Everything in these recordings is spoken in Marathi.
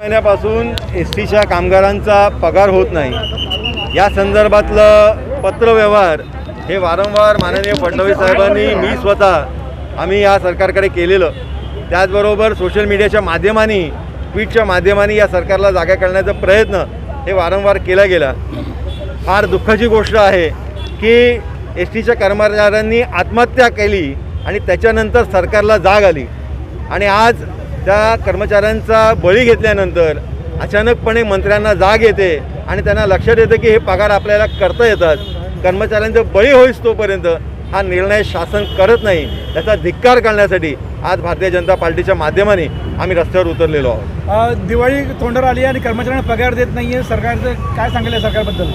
महिन्यापासून एस टीच्या कामगारांचा पगार होत नाही. या संदर्भातलं पत्रव्यवहार हे वारंवार माननीय फडणवीस साहेबांनी मी स्वतः आम्ही या सरकारकडे केलेलं. त्याचबरोबर सोशल मीडियाच्या माध्यमाने ट्विटच्या माध्यमाने या सरकारला जागा करण्याचा प्रयत्न हे वारंवार केला गेला. फार दुःखाची गोष्ट आहे की एस टीच्या कर्मचाऱ्यांनी आत्महत्या केली आणि त्याच्यानंतर सरकारला जाग आली. आणि आज त्या कर्मचाऱ्यांचा बळी घेतल्यानंतर अचानकपणे मंत्र्यांना जाग येते आणि त्यांना लक्षात येतं की हे पगार आपल्याला करता येतात. कर्मचाऱ्यांचं बळी होईस तोपर्यंत हा निर्णय शासन करत नाही. त्याचा धिक्कार करण्यासाठी आज भारतीय जनता पार्टीच्या माध्यमाने आम्ही रस्त्यावर उतरलेलो आहोत. दिवाळी तोंडावर आली आहे आणि कर्मचाऱ्यांना पगार देत नाहीये. सरकारचं काय सांगितलं सरकारबद्दल?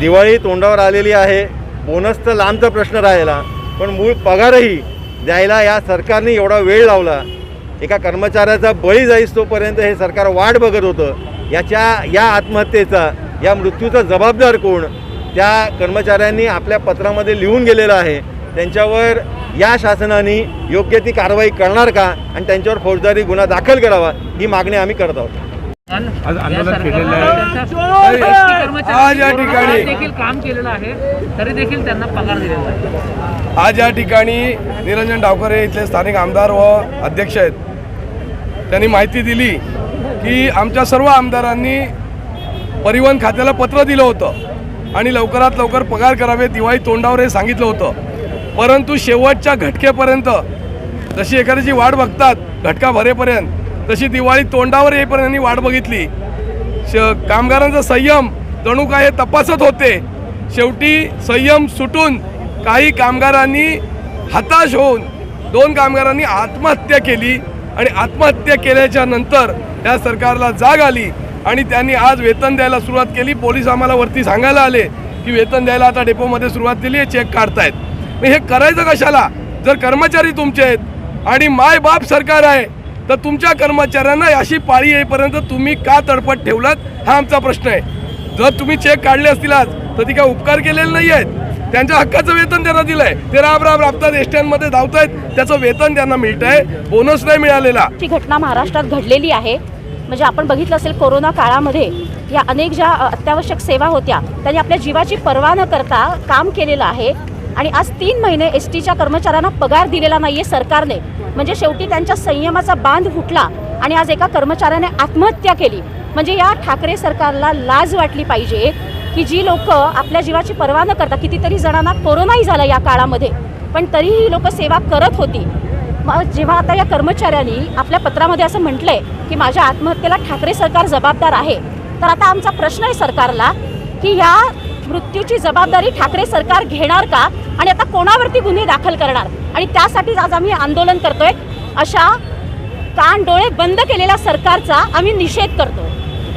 दिवाळी तोंडावर आलेली आहे. बोनस तर लांबचा प्रश्न राहिला. पण मूळ पगारही द्यायला या सरकारने एवढा वेळ लावला. एका कर्मचाऱ्याचा बळी जाईस तोपर्यंत हे सरकार वाट बघत होतं. याच्या या आत्महत्येचा या मृत्यूचा जबाबदार कोण? त्या कर्मचाऱ्यांनी आपल्या पत्रामध्ये लिहून गेलेलं आहे. त्यांच्यावर या शासनाने योग्य ती कारवाई करणार का? आणि त्यांच्यावर फौजदारी गुन्हा दाखल करावा ही मागणी आम्ही करत आहोत. आज आंदोलन केलेलं आहे. आज या ठिकाणी- देखील काम केलेलं आहे तरी देखील त्यांना पगार दिलेला आहे. आज या ठिकाणी निरंजन डावकरे इथले स्थानिक आमदार व अध्यक्ष आहेत. त्यांनी माहिती दिली की आमच्या सर्व आमदारांनी परिवहन खात्याला पत्र दिलं होतं आणि लवकरात लवकर पगार करावे दिवाळी तोंडावर हे सांगितलं होतं. परंतु शेवटच्या घटकेपर्यंत जशी एखाद्याची वाट बघतात घटका भरेपर्यंत तशी दिवाळी तोंडावर येईपर्यंत यांनी वाट बघितली. श कामगारांचा संयम जणू काय हे तपासत होते. शेवटी संयम सुटून काही कामगारांनी हताश होऊन दोन कामगारांनी आत्महत्या केली. आणि आत्महत्या केल्याच्यानंतर या सरकारला जाग आली आणि त्यांनी आज वेतन द्यायला सुरुवात केली. पोलीस आम्हाला वरती सांगायला आले की वेतन द्यायला आता डेपोमध्ये सुरुवात केली आहे चेक काढतायत. मग हे करायचं कशाला? जर कर्मचारी तुमचे आहेत आणि माय बाप सरकार आहे तर तुमच्या कर्मचाऱ्यांना अशी पाळी येईपर्यंत तुम्ही का तडपट ठेवलात? हा आमचा प्रश्न आहे. जर तुम्ही चेक काढले असतील आज तर ती काय उपकार केलेले नाही आहेत त्यांच्या हक्काचं वेतन त्यांना दिलंय. ते राब राब राबतात एसट्यांमध्ये धावतायत. त्याचं वेतन त्यांना मिळत आहे बोनस नाही मिळालेला. ही घटना महाराष्ट्रात घडलेली आहे. म्हणजे आपण बघितलं असेल कोरोना काळामध्ये या अनेक ज्या अत्यावश्यक सेवा होत्या त्यांनी आपल्या जीवाची पर्वा न करता काम केलेलं आहे. आणि आज तीन महिने एस टीच्या कर्मचाऱ्यांना पगार दिलेला नाही आहे सरकारने. म्हणजे शेवटी त्यांच्या संयमाचा बांध फुटला आणि आज एका कर्मचाऱ्याने आत्महत्या केली. म्हणजे या ठाकरे सरकारला लाज वाटली पाहिजे. की जी लोक आपल्या जीवाची पर्वा न करता कितीतरी जणांना कोरोनाही झाला या काळामध्ये पण तरीही ही लोक सेवा करत होती. मग जेव्हा आता या कर्मचाऱ्यांनी आपल्या पत्रामध्ये असं म्हटलंय की माझ्या आत्महत्येला ठाकरे सरकार जबाबदार आहे तर आता आमचा प्रश्न आहे सरकारला की ह्या मृत्यूची जबाबदारी ठाकरे सरकार घेणार का आणि आता कोणावरती गुन्हे दाखल करणार? आणि त्यासाठीच आज आम्ही आंदोलन करतोय अशा कान डोळे बंद केलेल्या सरकारचा आम्ही निषेध करतो